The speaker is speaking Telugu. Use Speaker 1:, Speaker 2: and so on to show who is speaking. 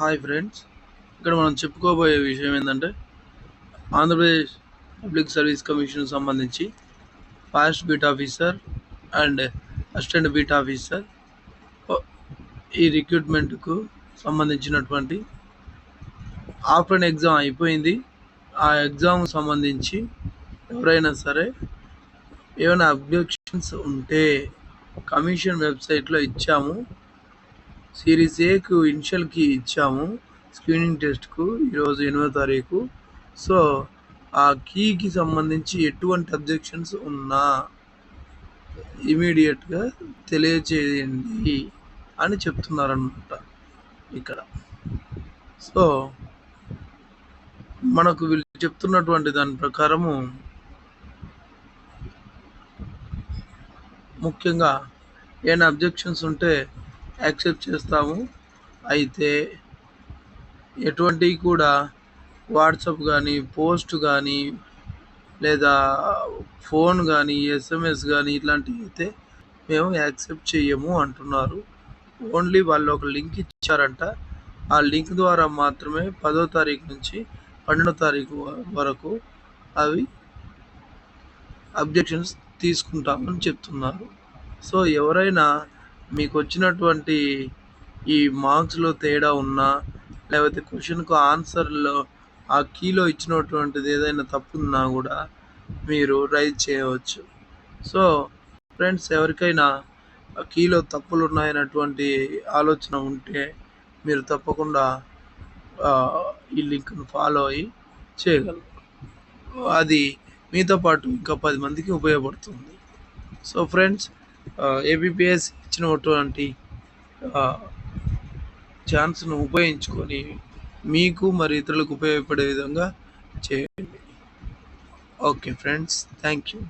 Speaker 1: హాయ్ ఫ్రెండ్స్ ఇక్కడ మనం చెప్పుకోబోయే విషయం ఏంటంటే ఆంధ్రప్రదేశ్ పబ్లిక్ సర్వీస్ కమిషన్ సంబంధించి forest beat officer and assistant beat officer ఈ రిక్రూట్మెంట్కు సంబంధించినటువంటి ఆఫ్లైన్ ఎగ్జామ్ అయిపోయింది. ఆ ఎగ్జామ్ సంబంధించి ఎవరైనా సరే ఏమైనా అబ్జెక్షన్స్ ఉంటే కమిషన్ వెబ్సైట్లో ఇచ్చాము. సిరీస్ ఏకు ఇనిషియల్కి ఇచ్చాము స్క్రీనింగ్ టెస్ట్కు ఈరోజు ఎనిమిదో తారీఖు. సో ఆ కీకి సంబంధించి ఎటువంటి అబ్జెక్షన్స్ ఉన్నా ఇమీడియట్గా తెలియచేయండి అని చెప్తున్నారనమాట ఇక్కడ. సో మనకు వీళ్ళు చెప్తున్నటువంటి దాని ప్రకారము ముఖ్యంగా ఏమైనా అబ్జెక్షన్స్ ఉంటే యాక్సెప్ట్ చేస్తాము. అయితే ఎటువంటివి కూడా వాట్సాప్ కానీ పోస్ట్ కానీ లేదా ఫోన్ కానీ ఎస్ఎంఎస్ కానీ ఇట్లాంటివి అయితే మేము యాక్సెప్ట్ చేయము అంటున్నారు. ఓన్లీ వాళ్ళు ఒక లింక్ ఇచ్చారంట. ఆ లింక్ ద్వారా మాత్రమే పదో తారీఖు నుంచి పన్నెండో తారీఖు వరకు అవి అబ్జెక్షన్స్ తీసుకుంటామని చెప్తున్నారు. సో ఎవరైనా మీకు వచ్చినటువంటి ఈ మార్క్స్లో తేడా ఉన్నా లేకపోతే క్వశ్చన్కు ఆన్సర్లో ఆ కీలో ఇచ్చినటువంటిది ఏదైనా తప్పు ఉన్నా కూడా మీరు రైజ్ చేయవచ్చు. సో ఫ్రెండ్స్ ఎవరికైనా ఆ కీలో తప్పులు ఉన్నాయన్నటువంటి ఆలోచన ఉంటే మీరు తప్పకుండా ఈ లింక్ను ఫాలో అయ్యి చేయగలరు. అది మీతో పాటు ఇంకా పది మందికి ఉపయోగపడుతుంది. సో ఫ్రెండ్స్ ఏబిపిఎస్ ఇచ్చినటువంటి ఛాన్స్ను ఉపయోగించుకొని మీకు మరి ఇతరులకు ఉపయోగపడే విధంగా చేయండి. Okay friends thank you